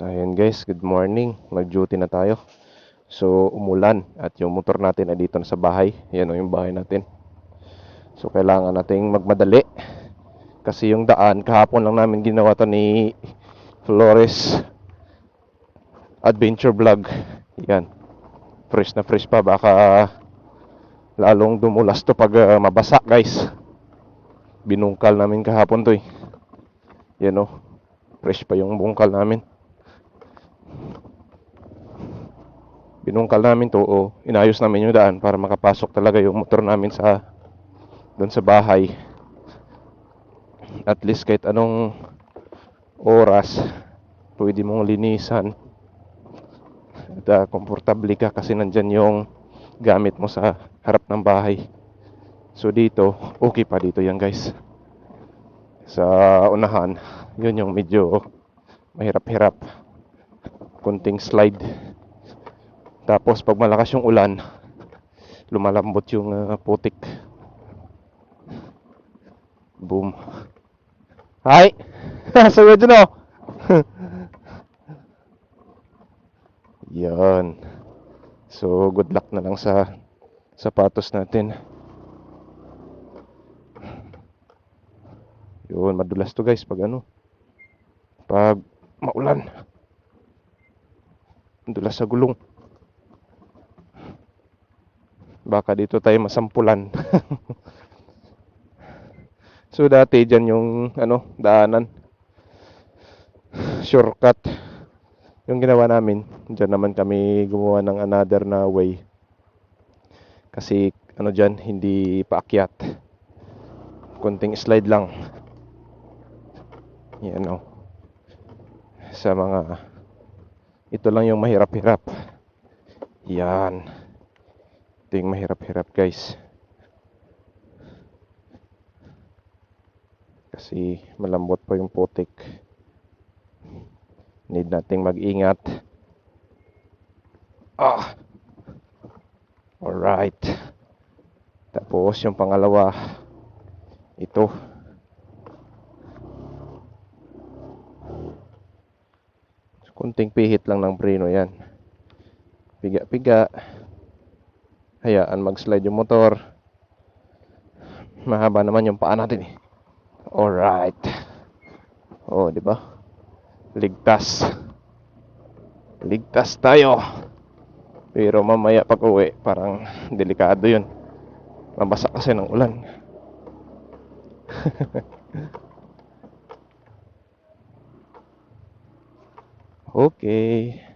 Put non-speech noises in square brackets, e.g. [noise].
Ayan guys, good morning. Mag-duty na tayo. So, umulan at yung motor natin ay dito na sa bahay. Yan o yung bahay natin. So, kailangan nating magmadali. Kasi yung daan, kahapon lang namin ginawa to ni Flores Adventure Vlog. Yan. Fresh na fresh pa. Baka lalong dumulas to pag ah, mabasa guys. Binungkal namin kahapon to eh. Yan o. Fresh pa yung bungkal namin. Binungkal namin to o inayos namin yung daan para makapasok talaga yung motor namin sa doon sa bahay. At least kahit anong oras pwede mong linisan. At uh, komportable ka kasi nandyan yung gamit mo sa harap ng bahay. So dito okay pa dito yan guys. Sa unahan yun yung medyo mahirap-hirap. Kunting slide tapos pag malakas yung ulan, lumalambot yung ah, putik. Boom. Hi! Sabi dyan oh! [laughs] Yan. So, good luck na lang sa sapatos natin. Yun, madulas to guys pag ano. Pag maulan. Madulas sa gulong. Baka dito tayo masampulan. [laughs] so dati dyan yung ano, daanan. Shortcut. Yung ginawa namin, dyan naman kami gumawa ng another na way. Kasi ano dyan, hindi paakyat. Konting slide lang. Yan o. Sa mga ito lang yung mahirap-hirap. Yan. Ito yung mahirap-hirap guys. Kasi malambot pa yung putik. Need nating mag-ingat. Ah! Alright. Tapos yung pangalawa, ito. Kunting pihit lang ng preno yan. Piga-piga hayaan mag-slide yung motor. Mahaba naman yung paa natin eh. Alright. Oh, di ba? Ligtas. Ligtas tayo. Pero mamaya pag uwi, parang delikado yun. Mabasa kasi ng ulan. [laughs] okay.